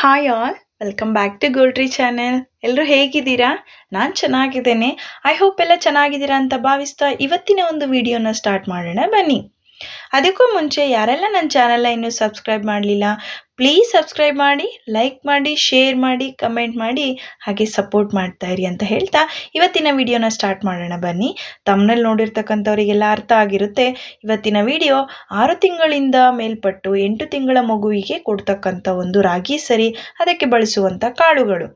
Hi all welcome back to ಗೋಲ್ಡ್ರಿ channel ಎಲ್ಲರೂ ಹೇಗಿದ್ದೀರಾ? ನಾನು ಚೆನ್ನಾಗಿದ್ದೇನೆ. ಐ ಹೋಪ್ ಎಲ್ಲ ಚೆನ್ನಾಗಿದ್ದೀರಾ ಅಂತ ಭಾವಿಸ್ತಾ ಇವತ್ತಿನ ಒಂದು ವಿಡಿಯೋನ ಸ್ಟಾರ್ಟ್ ಮಾಡೋಣ ಬನ್ನಿ. ಅದಕ್ಕೂ ಮುಂಚೆ ಯಾರೆಲ್ಲ ನನ್ನ ಚಾನಲ್ನ ಇನ್ನೂ ಸಬ್ಸ್ಕ್ರೈಬ್ ಮಾಡಲಿಲ್ಲ ಪ್ಲೀಸ್ ಸಬ್ಸ್ಕ್ರೈಬ್ ಮಾಡಿ ಲೈಕ್ ಮಾಡಿ ಶೇರ್ ಮಾಡಿ ಕಮೆಂಟ್ ಮಾಡಿ, ಹಾಗೆ ಸಪೋರ್ಟ್ ಮಾಡ್ತಾ ಇರಿ ಅಂತ ಹೇಳ್ತಾ ಇವತ್ತಿನ ವಿಡಿಯೋನ ಸ್ಟಾರ್ಟ್ ಮಾಡೋಣ ಬನ್ನಿ. ತಮ್ಮನಲ್ಲಿ ನೋಡಿರ್ತಕ್ಕಂಥವರಿಗೆಲ್ಲ ಅರ್ಥ ಆಗಿರುತ್ತೆ. ಇವತ್ತಿನ ವಿಡಿಯೋ ಆರು ತಿಂಗಳಿಂದ ಮೇಲ್ಪಟ್ಟು ಎಂಟು ತಿಂಗಳ ಮಗುವಿಗೆ ಕೊಡ್ತಕ್ಕಂಥ ಒಂದು ರಾಗಿ ಸರಿ, ಅದಕ್ಕೆ ಬಳಸುವಂಥ ಕಾಳುಗಳು.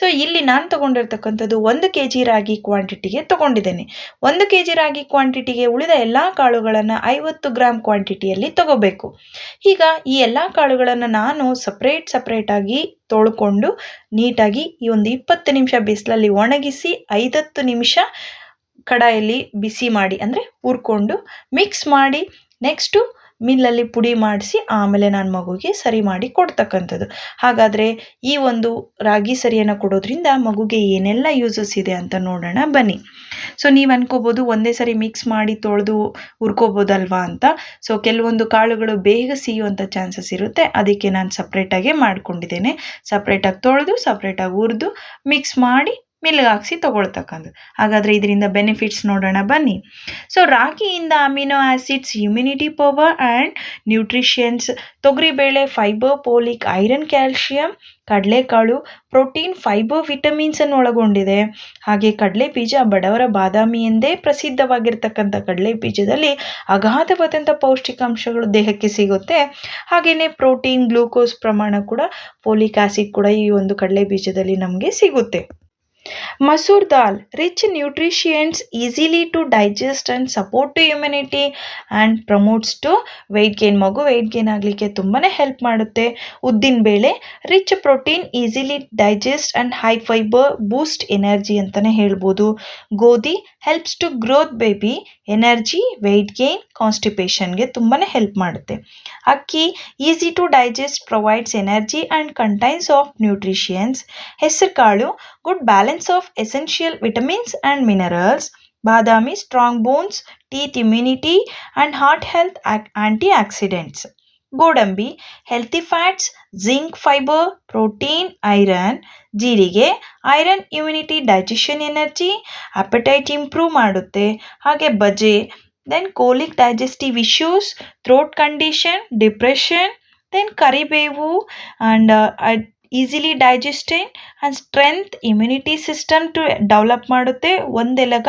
ಸೊ ಇಲ್ಲಿ ನಾನು ತಗೊಂಡಿರ್ತಕ್ಕಂಥದ್ದು ಒಂದು ಕೆ ಜಿ ರಾಗಿ ಕ್ವಾಂಟಿಟಿಗೆ ತಗೊಂಡಿದ್ದೇನೆ. ಒಂದು ಕೆ ಜಿ ರಾಗಿ ಕ್ವಾಂಟಿಟಿಗೆ ಉಳಿದ ಎಲ್ಲ ಕಾಳುಗಳನ್ನು ಐವತ್ತು ಗ್ರಾಮ್ ಕ್ವಾಂಟಿಟಿಯಲ್ಲಿ ತಗೋಬೇಕು. ಈಗ ಈ ಎಲ್ಲ ಕಾಳುಗಳನ್ನು ನಾನು ಸಪ್ರೇಟ್ ಸಪ್ರೇಟಾಗಿ ತೊಳ್ಕೊಂಡು ನೀಟಾಗಿ ಈ ಒಂದು ಇಪ್ಪತ್ತು ನಿಮಿಷ ಬಿಸಿಲಲ್ಲಿ ಒಣಗಿಸಿ ಐದತ್ತು ನಿಮಿಷ ಕಡಾಯಲ್ಲಿ ಬಿಸಿ ಮಾಡಿ, ಅಂದರೆ ಹುರ್ಕೊಂಡು ಮಿಕ್ಸ್ ಮಾಡಿ ನೆಕ್ಸ್ಟು ಮಿಲ್ಲಲ್ಲಿ ಪುಡಿ ಮಾಡಿಸಿ ಆಮೇಲೆ ನಾನು ಮಗುಗೆ ಸರಿ ಮಾಡಿ ಕೊಡ್ತಕ್ಕಂಥದ್ದು. ಹಾಗಾದರೆ ಈ ಒಂದು ರಾಗಿ ಸರಿಯನ್ನು ಕೊಡೋದ್ರಿಂದ ಮಗುಗೆ ಏನೆಲ್ಲ ಯೂಸಸ್ ಇದೆ ಅಂತ ನೋಡೋಣ, ಬನ್ನಿ. ಸೊ ನೀವು ಅನ್ಕೋಬೋದು ಒಂದೇ ಸರಿ ಮಿಕ್ಸ್ ಮಾಡಿ ತೊಳೆದು ಹುರ್ಕೋಬೋದಲ್ವಾ ಅಂತ. ಸೊ ಕೆಲವೊಂದು ಕಾಳುಗಳು ಬೇಗ ಸಿಯುವಂಥ ಚಾನ್ಸಸ್ ಇರುತ್ತೆ. ಅದಕ್ಕೆ ನಾನು ಸಪ್ರೇಟಾಗೇ ಮಾಡ್ಕೊಂಡಿದ್ದೇನೆ. ಸಪ್ರೇಟಾಗಿ ತೊಳೆದು ಸಪ್ರೇಟಾಗಿ ಹುರಿದು ಮಿಕ್ಸ್ ಮಾಡಿ ಮಿಲ್ಗೆ ಹಾಕ್ಸಿ ತೊಗೊಳ್ತಕ್ಕಂಥದ್ದು. ಹಾಗಾದರೆ ಇದರಿಂದ ಬೆನಿಫಿಟ್ಸ್ ನೋಡೋಣ, ಬನ್ನಿ. So ರಾಗಿಯಿಂದ amino acids immunity power and nutritions ತೊಗರಿಬೇಳೆ ಫೈಬರ್ ಪೋಲಿಕ್ ಐರನ್ ಕ್ಯಾಲ್ಶಿಯಂ ಕಡಲೆಕಾಳು ಪ್ರೋಟೀನ್ ಫೈಬರ್ ವಿಟಮಿನ್ಸನ್ನು ಒಳಗೊಂಡಿದೆ. ಹಾಗೆ ಕಡಲೆ ಬೀಜ ಬಡವರ ಬಾದಾಮಿ ಎಂದೇ ಪ್ರಸಿದ್ಧವಾಗಿರ್ತಕ್ಕಂಥ ಕಡಲೆ ಬೀಜದಲ್ಲಿ ಅಗಾಧವಾದಂಥ ಪೌಷ್ಟಿಕಾಂಶಗಳು ದೇಹಕ್ಕೆ ಸಿಗುತ್ತೆ. ಹಾಗೆಯೇ ಪ್ರೋಟೀನ್ ಗ್ಲೂಕೋಸ್ ಪ್ರಮಾಣ ಕೂಡ ಪೋಲಿಕ್ ಆ್ಯಸಿಡ್ ಕೂಡ ಈ ಒಂದು ಕಡಲೆ ಬೀಜದಲ್ಲಿ ನಮಗೆ ಸಿಗುತ್ತೆ. Masoor dal rich nutrients easily to digest and support to immunity and promotes to weight gain ಮಗು ವೆಯ್ಟ್ ಗೇನ್ ಆಗಲಿಕ್ಕೆ ತುಂಬಾ ಹೆಲ್ಪ್ ಮಾಡುತ್ತೆ. ಉದ್ದಿನ ಬೇಳೆ rich protein easily digest and high fibre boost energy ಅಂತಲೇ ಹೇಳ್ಬೋದು. ಗೋಧಿ helps to growth baby energy weight gain ಕಾನ್ಸ್ಟಿಪೇಷನ್ಗೆ ತುಂಬಾ ಹೆಲ್ಪ್ ಮಾಡುತ್ತೆ. ಅಕ್ಕಿ easy to digest provides energy and contains of nutrients ಹೆಸರು ಕಾಳು good balance of essential vitamins and minerals Badami strong bones teeth immunity and heart health antioxidants ಗೋಡಂಬಿ healthy fats zinc fibre protein iron ಜೀರಿಗೆ iron immunity digestion energy appetite improve ಮಾಡುತ್ತೆ. ಹಾಗೆ ಬಜೆ then colic digestive issues throat condition depression then ಕರಿಬೇವು and easily digesting and strength immunity system to develop ಮಾಡುತ್ತೆ. ಒಂದೆಲಗ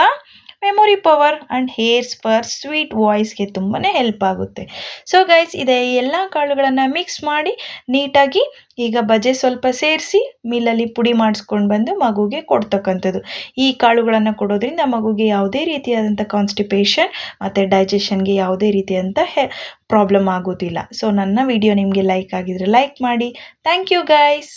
memory power and hairs for sweet ವಾಯ್ಸ್ಗೆ ತುಂಬಾ help ಆಗುತ್ತೆ. So guys ಇದೆ ಎಲ್ಲ ಕಾಳುಗಳನ್ನು mix ಮಾಡಿ ನೀಟಾಗಿ ಈಗ ಬಜೆ ಸ್ವಲ್ಪ ಸೇರಿಸಿ ಮಿಲ್ಲಲ್ಲಿ ಪುಡಿ ಮಾಡಿಸ್ಕೊಂಡು ಬಂದು ಮಗುಗೆ ಕೊಡ್ತಕ್ಕಂಥದ್ದು. ಈ ಕಾಳುಗಳನ್ನು ಕೊಡೋದ್ರಿಂದ ಮಗುಗೆ ಯಾವುದೇ ರೀತಿಯಾದಂಥ ಕಾನ್ಸ್ಟಿಪೇಷನ್ ಮತ್ತು ಡೈಜೆಷನ್ಗೆ ಯಾವುದೇ ರೀತಿಯಾದಂಥ ಹೆ ಪ್ರಾಬ್ಲಮ್ ಆಗೋದಿಲ್ಲ. ಸೊ ನನ್ನ ವಿಡಿಯೋ ನಿಮಗೆ ಲೈಕ್ ಆಗಿದರೆ ಲೈಕ್ ಮಾಡಿ. Thank you guys